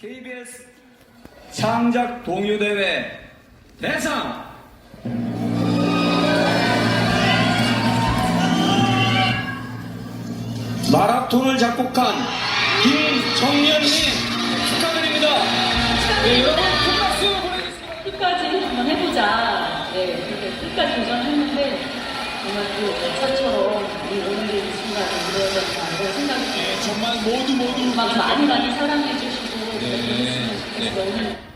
KBS 창작 동요대회 대상 마라톤을 작곡한 김정연님 축하드립니다. 네, 여러분 큰 박수 보내주세요. 끝까지 한번 해보자. 네, 끝까지 도전했는데 정말 그 역사처럼 이 오늘의 이 순간이 이루어졌다고 생각이 네. 정말 모두 모두 막 많이 많이 사랑해 주시고 Gracias.